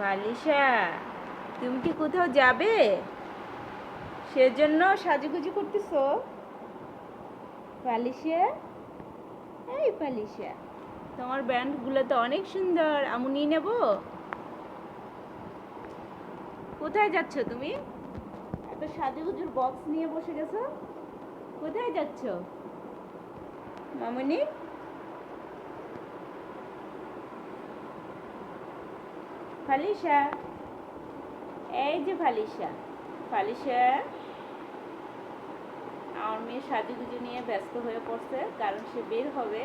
পালিশা তুমি কি কোথাও যাবে? সেজন্য সাজুগুজু করতেছো? পালিশা এই পালিশা তোমার ব্যান্ডগুলো তো অনেক সুন্দর, আমি নিয়ে নেব। কোথায় যাচ্ছ তুমি? এত সাজুগুজুর বক্স নিয়ে বসে গেছো? কোথায় যাচ্ছ? মামনি? ফালিশা। এই যে ফালিশা। ফালিশা আমার মেয়ে সাজুগুজু নিয়ে ব্যস্ত হয়ে পড়ছে, কারণ সে বের হবে।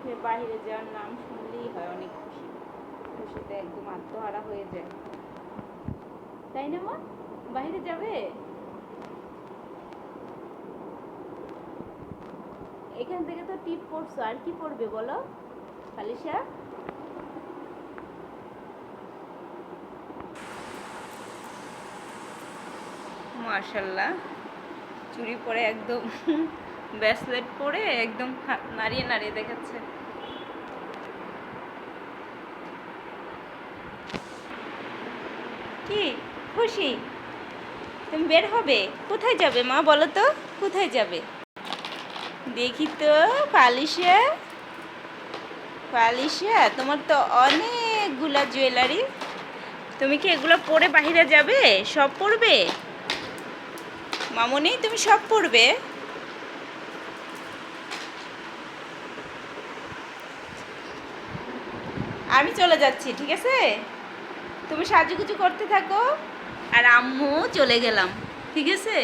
সে বাইরে যাওয়ার নাম শুনলেই হয়, অনেক খুশি। খুশিতে একদম আত্মহারা হয়ে যায়। তাই না, মা? বাইরে যাবে? এখান থেকে তো টিপ পড়ছো, আর কি পড়বে বলো? ফালিশা মাশাল্লাহ। চুরি পরে একদম ব্যাসলেট পরে একদম নাড়িয়ে নাড়িয়ে দেখাচ্ছে। কি? খুশি? তুমি বের হবে? কোথায় যাবে মা বলো তো? কোথায় যাবে? দেখি তো পালিশা পালিশা তোমার তো অনেকগুলা জুয়েলারি তুমি কি এগুলো পরে বাইরে যাবে? সব পরবে? মামনি, তুমি সব পরবে? আমি চলে যাচ্ছি, ঠিক আছে? তুমি সাজুগুজু করতে থাকো, আর আম্মু চলে গেলাম, ঠিক আছে?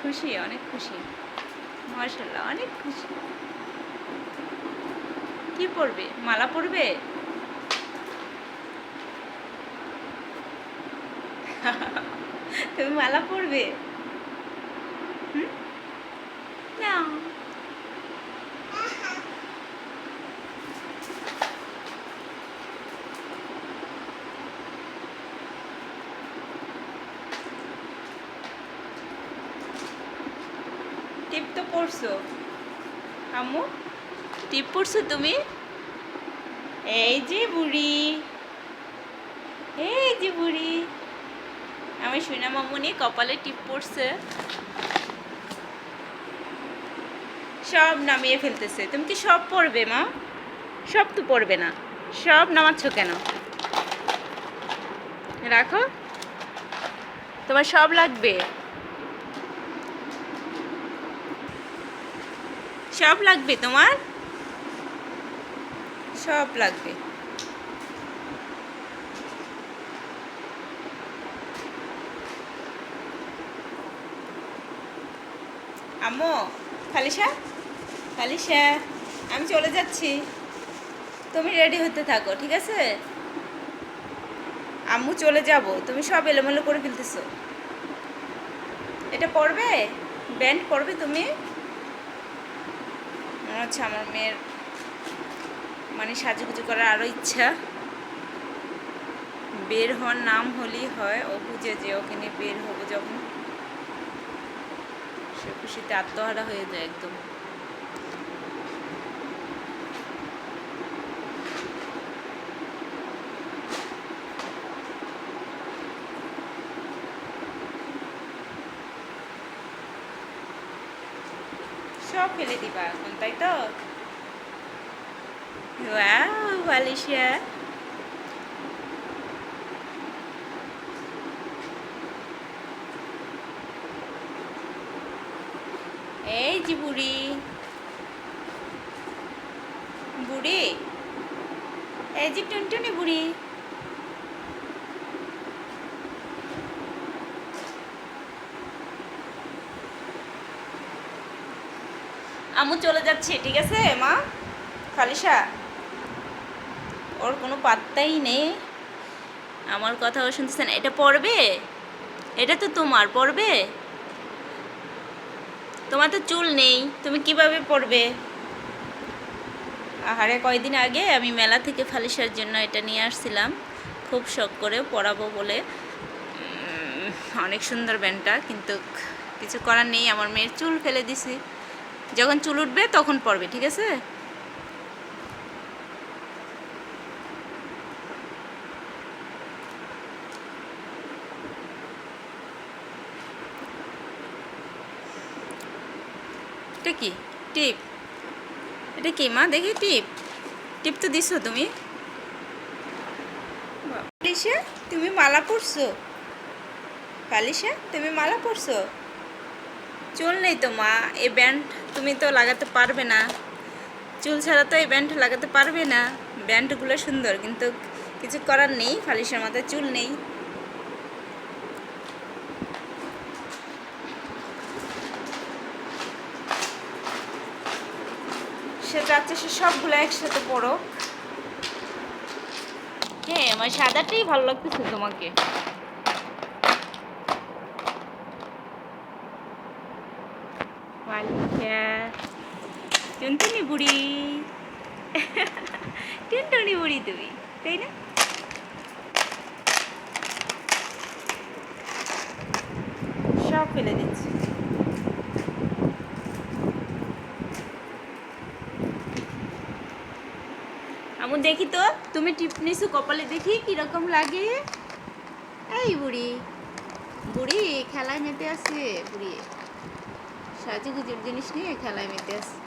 খুশি, অনেক খুশি। মার্শাল্লাহ অনেক খুশি। কি পরবে? মালা পরবে? তুমি মালা পরবে? হুম? না। টিপ তো পড়ছো। আম্মু, টিপ পড়ছো তুমি? এই যে বুড়ি। এই যে বুড়ি। আমি শুনা মামুনি কপালে টিপ পড়ছে। সব নামিয়ে ফেলতেছে। তুমি কি সব পড়বে, মা? সব তো পড়বে না। সব নামাচ্ছ কেন? রাখো। তোমার সব লাগবে। সব লাগবে তোমার? সব লাগবে। আম্মু, খালিশা? খালিশা, আমি চলে যাচ্ছি। তুমি রেডি হতে থাকো, ঠিক আছে? আম্মু, চলে যাব। তুমি সব এলোমেলো করে ফেলতেছো। এটা পড়বে ব্যান্ড পড়বে তুমি? হচ্ছে আমার মেয়ের মানে সাজুগুজু করার আরও ইচ্ছা। বের হওয়ার নাম হলেই হয়, ও বুঝে যে ওকে নিয়ে বের হব যখন। সে খুশিতে আত্মহারা হয়ে যায় একদম। সব ফেলে দিবা এখন, তাই তো? ওয়াও এই যে বুড়ি। বুড়ি? এই যে টুনটুনি বুড়ি। আমু চলে যাচ্ছে, ঠিক আছে? মা, খালিশা, ওর কোনো পাত্তাই নেই। আমার কথাও শুনতেছেন, এটা পড়বে? এটা তো তোমার, পড়বে? তোমার তো চুল নেই, তুমি কীভাবে পড়বে? আহারে, কয়দিন আগে আমি মেলা থেকে ফালিশার জন্য এটা নিয়ে আসছিলাম। খুব শখ করে পরাবো বলে। অনেক সুন্দর ব্যান্ডটা, কিন্তু কিছু করার নেই, আমার মেয়ের চুল ফেলে দিছি। যখন চুল উঠবে, তখন পরবে, ঠিক আছে? এটা কি? টিপ। এটা কি, মা? দেখি, টিপ। টিপ তো দিছো তুমি। কালিশা তুমি মালা পরছো। কালিশা তুমি মালা পরছো। চুল নেই তো, মা, এই ব্যান্ড। তুমি তো লাগাতে পারবে না। চুল ছাড়া তো এই ব্যান্ড লাগাতে পারবে না। ব্যান্ডগুলো সুন্দর, কিন্তু কিছু করার নেই, ফালিশের মাথায় চুল নেই। সে চাচ্ছে সে সবগুলো একসাথে পড়ো হ্যাঁ আমার সাদাটাই ভালো লাগতেছে তোমাকে। মালিকা টুনটুনি বুড়ি টুনটুনি বুড়ি তুমি তাই না সব ফেলে দিচ্ছি আমু দেখি তো তুমি টিপ নিছো কপালে দেখি কীরকম লাগে এই বুড়ি বুড়ি খেলায় মেতে আছে বুড়ি সাজুগুজুর জিনিস নিয়ে খেলায় মেতে আছে